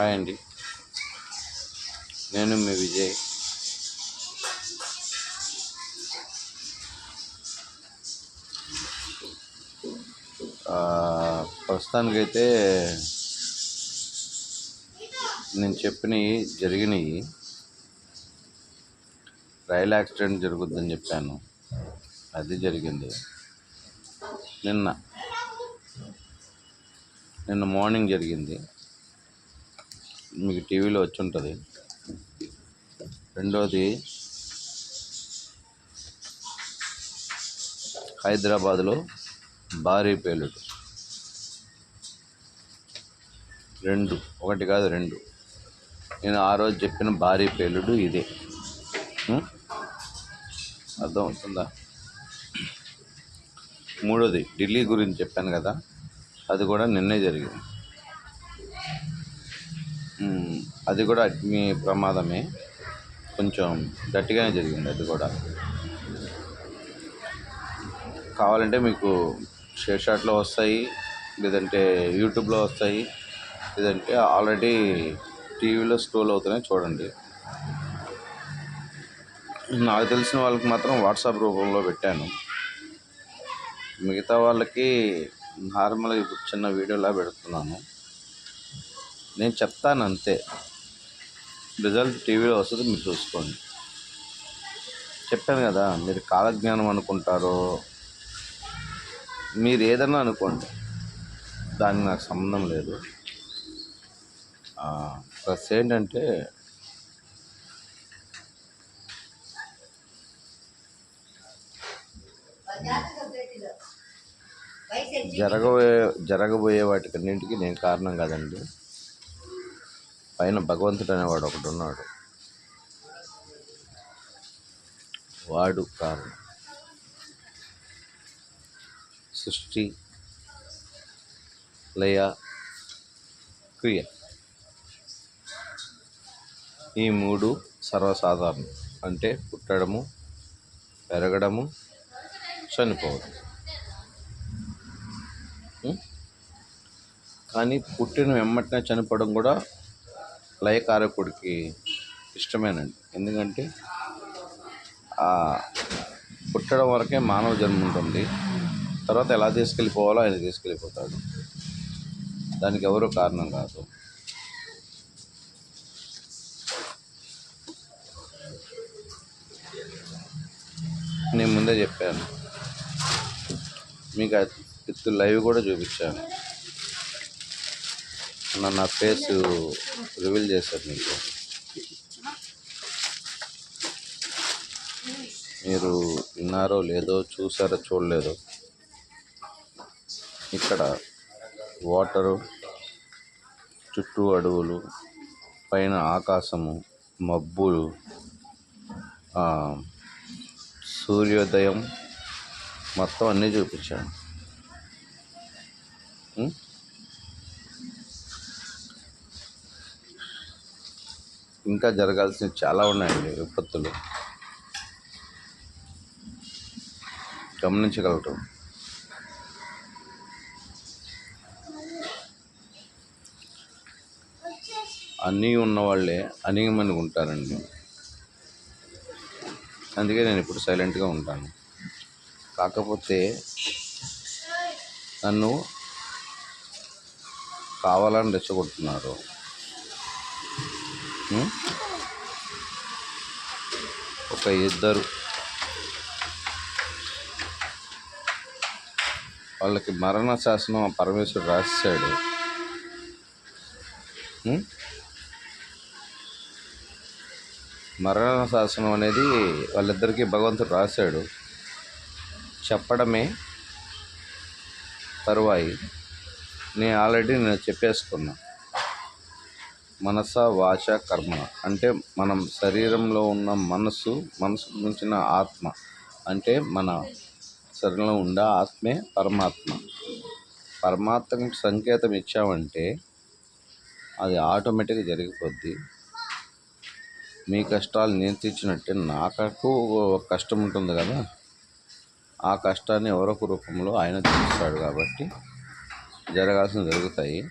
Hi అండి. నేను మీ విజయ్. ప్రస్తుతానికైతే నేను చెప్పినవి జరిగినవి రైలు యాక్సిడెంట్ జరుగుద్దని చెప్పాను. అది జరిగింది. నిన్న. నిన్న మార్నింగ్ జరిగింది. మీకు టీవీలో వచ్చి ఉంటుంది రెండోది హైదరాబాద్లో భారీ పేలుడు. రెండు ఒకటి కాదు రెండు. నేను ఆ రోజు చెప్పిన భారీ పేలుడు ఇదే. అర్థమవుతుందా? అర్థం అవుతుందా మూడోది ఢిల్లీ గురించి చెప్పాను కదా అది కూడా నిన్నే జరిగింది. అది కూడా అగ్ని ప్రమాదమే. కొంచెం గట్టిగానే జరిగింది అది కూడా. కావాలంటే మీకు షేర్ షాట్లో వస్తాయి లేదంటే యూట్యూబ్లో వస్తాయి లేదంటే ఆల్రెడీ టీవీలో స్క్రోల్ అవుతున్నాయి చూడండి. నాకు తెలిసిన వాళ్ళకి మాత్రం వాట్సాప్ రూపంలో పెట్టాను. మిగతా వాళ్ళకి నార్మల్గా ఇప్పుడు చిన్న వీడియోలా పెడుతున్నాను. నేను చెప్తాను అంతే. రిజల్ట్ టీవీలో వస్తుంది మీరు చూసుకోండి. చెప్పాను కదా మీరు కాలజ్ఞానం అనుకుంటారో మీరు ఏదన్నా అనుకోండి. దానికి నాకు సంబంధం లేదు. ప్లస్ ఏంటంటే జరగబోయే జరగబోయే వాటికన్నింటికి నేను కారణం కాదండి. పైన భగవంతుడు అనేవాడు ఒకడు ఉన్నాడు వాడు కారణం. సృష్టి లయ క్రియ. ఈ మూడు సర్వసాధారణం. అంటే పుట్టడము పెరగడము చనిపోవడం కానీ పుట్టిన వెమ్మటనే చనిపోవడం కూడా లయకారకుడికి ఇష్టమేనండి. ఎందుకంటే పుట్టడం వరకే మానవ జన్మ ఉంటుంది. తర్వాత ఎలా తీసుకెళ్ళిపోవాలో ఆయన తీసుకెళ్ళిపోతాడు. దానికి ఎవరు కారణం కాదు. నేను ముందే చెప్పాను. మీకు విత్ లైవ్ కూడా చూపించాను. నా నా ఫేస్ రివీల్ చేశారు మీకు మీరు విన్నారో లేదో చూసారో చూడలేదో. ఇక్కడ వాటరు చుట్టూ అడవులు పైన ఆకాశము మబ్బులు సూర్యోదయం మొత్తం అన్నీ చూపించాను. ఇంకా జరగాల్సినవి చాలా ఉన్నాయండి విపత్తులు. గమనించగలరు. అన్నీ ఉన్నవాళ్ళే అనేకమంది ఉంటారండి. అందుకే నేను ఇప్పుడు సైలెంట్గా ఉంటాను. కాకపోతే నన్ను కావాలని రెచ్చగొడుతున్నారు. ఒక ఇద్దరు. వాళ్ళకి మరణ శాసనం ఆ పరమేశ్వరుడు రాశాడు మరణ శాసనం అనేది వాళ్ళిద్దరికీ భగవంతుడు రాశాడు. చెప్పడమే తరువాయి. నేను ఆల్రెడీ నేను చెప్పేసుకున్నాను మనస వాచ కర్మ. అంటే మనం శరీరంలో ఉన్న మనసు మనసుకు మించిన ఆత్మ. అంటే మన శరీరంలో ఉండే ఆత్మే పరమాత్మ. పరమాత్మకి సంకేతం ఇచ్చామంటే అది ఆటోమేటిక్గా జరిగిపోద్ది. మీ కష్టాలు నేను తీర్చినట్టే నాకు కష్టం ఉంటుంది కదా. ఆ కష్టాన్ని ఎవరొక రూపంలో ఆయన తీరుస్తాడు కాబట్టి జరగాల్సిన జరుగుతాయి.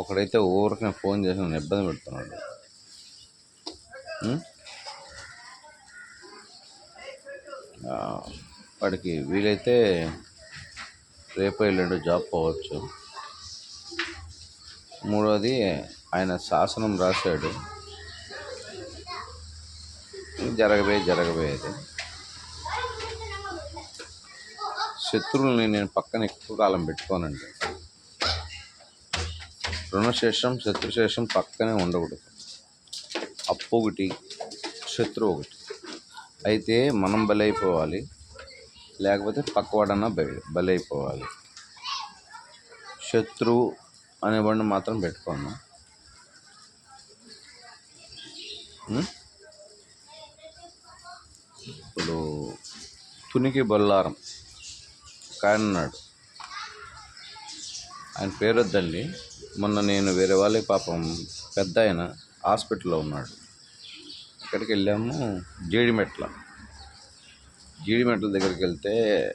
ఒకడైతే ఊరికే ఫోన్ చేసి నన్ను ఇబ్బంది పెడుతున్నాడు. వాడికి వీలైతే రేపు ఎల్లుండి జాబ్ పోవచ్చు. మూడోది ఆయన శాసనం రాశాడు. జరగబోయే జరగబోయేది. శత్రువుల్ని నేను పక్కన ఎక్కువ కాలం పెట్టుకోనండి. రుణశేషం శత్రుశేషం పక్కనే ఉండకూడదు. అప్పు ఒకటి శత్రువు ఒకటి. అయితే మనం బలైపోవాలి. లేకపోతే పక్కవాడన్నా బలి బలైపోవాలి. శత్రువు అనేవాడిని మాత్రం పెట్టుకోను. ఇప్పుడు తునికి బొల్లారం. ఒక ఆయన పేరొద్దండి. పేరు మొన్న నేను వేరే వాళ్ళే పాపం పెద్ద ఆయన హాస్పిటల్లో ఉన్నాడు. అక్కడికి వెళ్ళాము జీడిమెట్ల జీడిమెట్ల దగ్గరికి వెళ్తే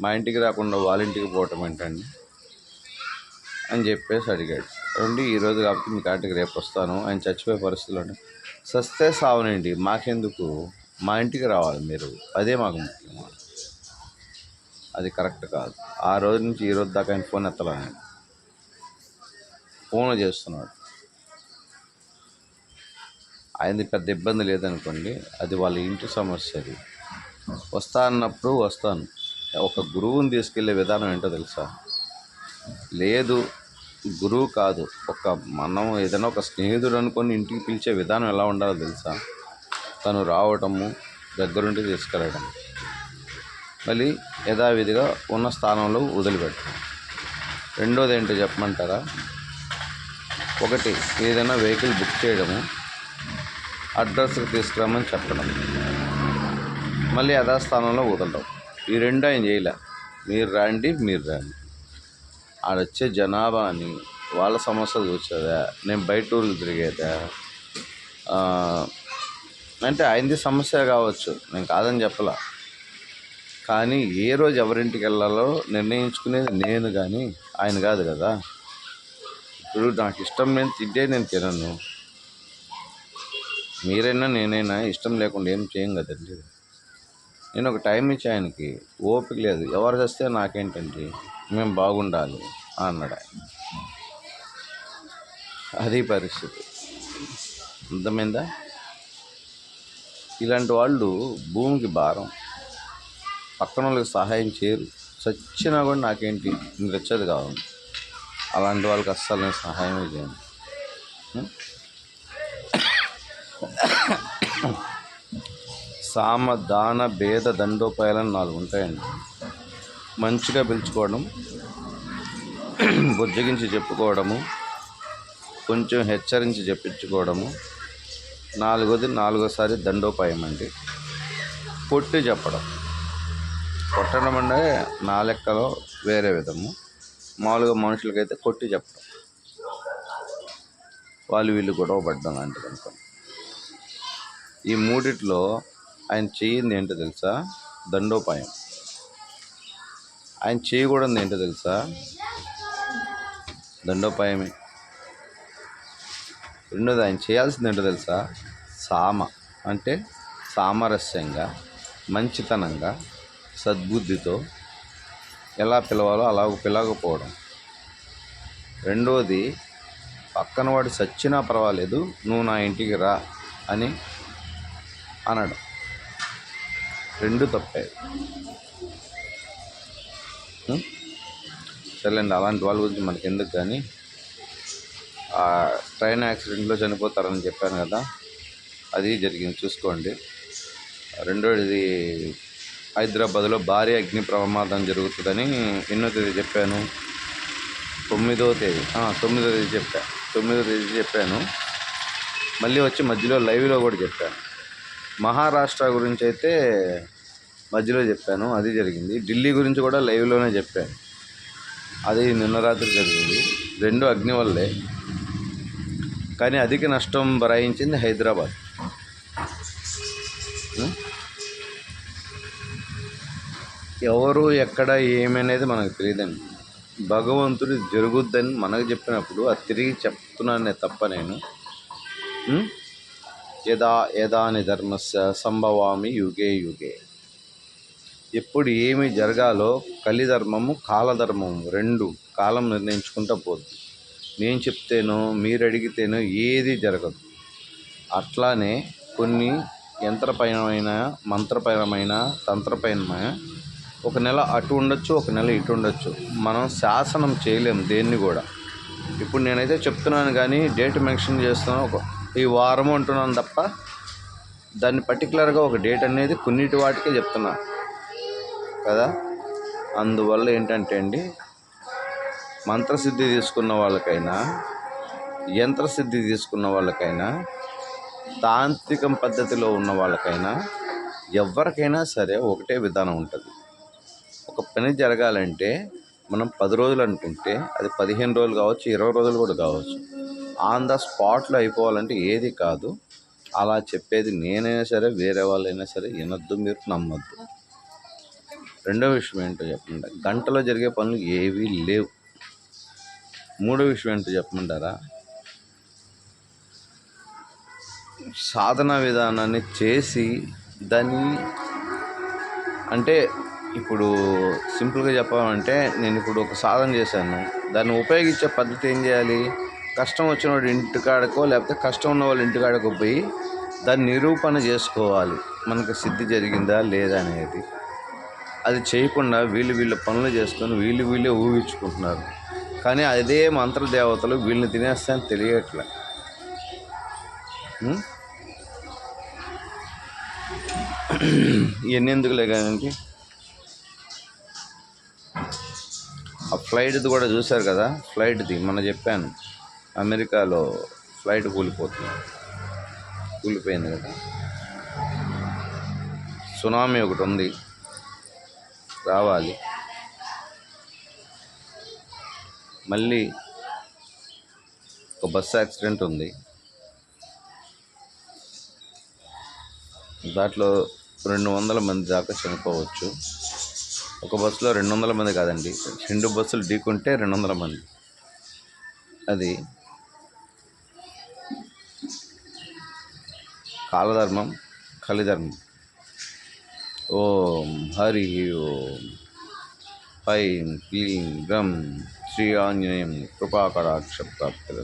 మా ఇంటికి రాకుండా వాళ్ళ ఇంటికి పోవటం ఏంటండి? అని చెప్పేసి అడిగాడు. రండి ఈరోజు కాబట్టి మీ కాటికి రేపు వస్తాను. ఆయన చచ్చిపోయే పరిస్థితులు అంటే సస్తే సావనండి మాకెందుకు? మా ఇంటికి రావాలి మీరు. అదే మాకు ముఖ్యం. అది కరెక్ట్ కాదు. ఆ రోజు నుంచి ఈ రోజు దాకా ఆయన ఫోన్ ఎత్తలే ఫోన్ చేస్తున్నాడు. ఆయనది పెద్ద ఇబ్బంది లేదనుకోండి అది వాళ్ళ ఇంటి సమస్య అది. వస్తా అన్నప్పుడు వస్తాను. ఒక గురువుని తీసుకెళ్ళే విధానం ఏంటో తెలుసా? లేదు గురువు కాదు ఒక మనం ఏదైనా ఒక స్నేహితుడు అనుకొని ఇంటికి పిలిచే విధానం ఎలా ఉండాలో తెలుసా? తను రావటము దగ్గరుండి తీసుకెళ్ళడం. మళ్ళీ యథావిధిగా ఉన్న స్థానంలో వదిలిపెట్టడం. రెండోది ఏంటో చెప్పమంటారా? ఒకటి ఏదైనా వెహికల్ బుక్ చేయడము అడ్రస్కి తీసుకురామని చెప్పడం. మళ్ళీ యథాస్థానంలో వదలడం. ఈ రెండు ఆయన చేయలే. మీరు రండి మీరు రండి. ఆడొచ్చే జనాభాని వాళ్ళ సమస్యలు చూసేదా? నేను బయట ఊళ్ళు తిరిగేదా? అంటే ఆయనది సమస్య కావచ్చు. నేను కాదని చెప్పలా. కానీ ఏ రోజు ఎవరింటికి వెళ్ళాలో నిర్ణయించుకునేది నేను కానీ ఆయన కాదు కదా. ఇప్పుడు నాకు ఇష్టం నేను తింటే నేను తినను. మీరైనా నేనైనా ఇష్టం లేకుండా ఏం చేయం కదండి నేను ఒక టైం ఇచ్చి ఆయనకి ఓపిక లేదు. ఎవరు చేస్తే నాకేంటండి? మేము బాగుండాలి అన్నాడు ఆయన. అది పరిస్థితి. అర్థమైందా? ఇలాంటి వాళ్ళు భూమికి భారం. పక్కన వాళ్ళకి సహాయం చేయరు. చచ్చినా కూడా నాకేంటి? నీకు వచ్చేది కావాలి అలాంటి వాళ్ళకి అస్సలు నేను సహాయమే చేయను. సామ దాన భేద దండోపాయాలను నాలుగు ఉంటాయండి. మంచిగా పిలుచుకోవడం బుజ్జగించి చెప్పుకోవడము కొంచెం హెచ్చరించి చెప్పించుకోవడము నాలుగోది నాలుగోసారి దండోపాయం అండి. పొట్టి చెప్పడం. కొట్టడం అంటే నా లెక్కలో వేరే విధము. మామూలుగా మనుషులకైతే కొట్టి చెప్పడం వాళ్ళు వీళ్ళు గొడవ పడ్డం లాంటిది అనుకోండి ఈ మూడిట్లో ఆయన చేయింది ఏంటో తెలుసా? దండోపాయం. ఆయన చేయకూడదు ఏంటో తెలుసా? దండోపాయమే. రెండోది ఆయన చేయాల్సింది ఏంటో తెలుసా? సామ. అంటే సామరస్యంగా మంచితనంగా సద్బుద్ధితో ఎలా పిలవాలో అలా పిలవకపోవడం. రెండోది పక్కన వాడు చచ్చినా పర్వాలేదు నువ్వు నా ఇంటికి రా అని అనడం. రెండు తప్పే. సరేలేండి సర్లేండి అలాంటి వాళ్ళ గురించి మనకి ఎందుకు కానీ ఆ ట్రైన్ యాక్సిడెంట్లో చనిపోతారని చెప్పాను కదా అది జరిగింది చూసుకోండి. రెండోది హైదరాబాద్లో భారీ అగ్ని ప్రమాదం జరుగుతుందని ఎన్నో తేదీ చెప్పాను. తొమ్మిదో తేదీ తొమ్మిదో తేదీ చెప్పా తొమ్మిదో తేదీ చెప్పాను. మళ్ళీ వచ్చి మధ్యలో లైవ్లో కూడా చెప్పాను మహారాష్ట్ర గురించి అయితే మధ్యలో చెప్పాను అది జరిగింది. ఢిల్లీ గురించి కూడా లైవ్లోనే చెప్పాను అది నిన్న రాత్రి జరిగింది. రెండు అగ్ని వల్లే. కానీ అధిక నష్టం భరాయించింది హైదరాబాద్. ఎవరు ఎక్కడ ఏమనేది మనకు తెలియదండి భగవంతుడు జరుగుద్దని మనకు చెప్పినప్పుడు అది తిరిగి చెప్తున్నానే తప్ప నేను. యదా యదాని ధర్మస్య సంభవామి యుగే యుగే. ఎప్పుడు ఏమి జరగాలో కలిధర్మము కాలధర్మము రెండు కాలం నిర్ణయించుకుంటూ పోద్ది. నేను చెప్తేనో మీరు అడిగితేనో ఏది జరగదు. అట్లానే కొన్ని యంత్రపరమైన మంత్రపరమైన తంత్రపరమైన ఒక నెల అటు ఉండొచ్చు ఒక నెల ఇటు ఉండొచ్చు. మనం శాసనం చేయలేం దేన్ని కూడా. ఇప్పుడు నేనైతే చెప్తున్నాను కానీ డేట్ మెన్షన్ చేస్తున్నాను. ఒక ఈ వారం అంటున్నాను తప్ప దాన్ని పర్టికులర్గా ఒక డేట్ అనేది కొన్నిటి వాటికే చెప్తున్నా. కదా? అందువల్ల ఏంటంటే అండి మంత్రసిద్ధి తీసుకున్న వాళ్ళకైనా యంత్రసిద్ధి తీసుకున్న వాళ్ళకైనా తాంత్రికం పద్ధతిలో ఉన్న వాళ్ళకైనా ఎవరికైనా సరే ఒకటే విధానం ఉంటుంది. ఒక పని జరగాలంటే మనం పది రోజులు అనుకుంటే అది పదిహేను రోజులు కావచ్చు ఇరవై రోజులు కూడా కావచ్చు. ఆన్ ద స్పాట్లో అయిపోవాలంటే ఏది కాదు. అలా చెప్పేది నేనైనా సరే వేరే వాళ్ళైనా సరే వినొద్దు మీరు నమ్మొద్దు. రెండో విషయం ఏంటో చెప్పమంటారా? గంటలో జరిగే పనులు ఏవీ లేవు. మూడో విషయం ఏంటో చెప్పమంటారా? సాధన విధానాన్ని చేసి దాన్ని అంటే ఇప్పుడు సింపుల్గా చెప్పాలంటే నేను ఇప్పుడు ఒక సాధన చేశాను. దాన్ని ఉపయోగించే పద్ధతి ఏం చేయాలి? కష్టం వచ్చిన వాడు ఇంటికాడకో లేకపోతే కష్టం ఉన్న వాళ్ళు ఇంటికాడకో పోయి దాన్ని నిరూపణ చేసుకోవాలి. మనకు సిద్ధి జరిగిందా లేదా అనేది. అది చేయకుండా వీళ్ళు వీళ్ళ పనులు చేసుకొని వీళ్ళు వీళ్ళే ఊహించుకుంటున్నారు. కానీ అదే మంత్రదేవతలు వీళ్ళని తినేస్తాయని తెలియట్లే. ఉం? ఇవన్నీ ఎందుకులే కానీ ఆ ఫ్లైట్ది కూడా చూశారు కదా? ఫ్లైట్ది మొన్న చెప్పాను. అమెరికాలో ఫ్లైట్ కూలిపోతుంది. కూలిపోయింది కదా? సునామీ ఒకటి ఉంది. రావాలి. మళ్ళీ ఒక బస్సు యాక్సిడెంట్ ఉంది. దాంట్లో రెండు వందల మంది దాకా చనిపోవచ్చు. ఒక బస్సులో రెండు వందల మంది కాదండి. రెండు బస్సులు ఢీకుంటే రెండు వందల మంది. అది కాలధర్మం కలిధర్మం. ఓం హరి ఓం. ఐం క్లీం గం శ్రీ ఆంజనేయం కృపాకటాక్ష ప్రాప్తి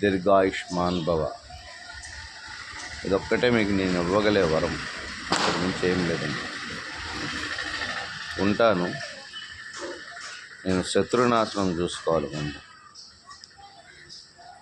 దీర్ఘాయుష్మాన్ భవ. ఇదొక్కటే మీకు నేను ఇవ్వగలే వరం. అక్కడి నుంచి ఏం లేదండి. ఉంటాను. నేను శత్రునాశనం చూసుకోవాలి ముందు.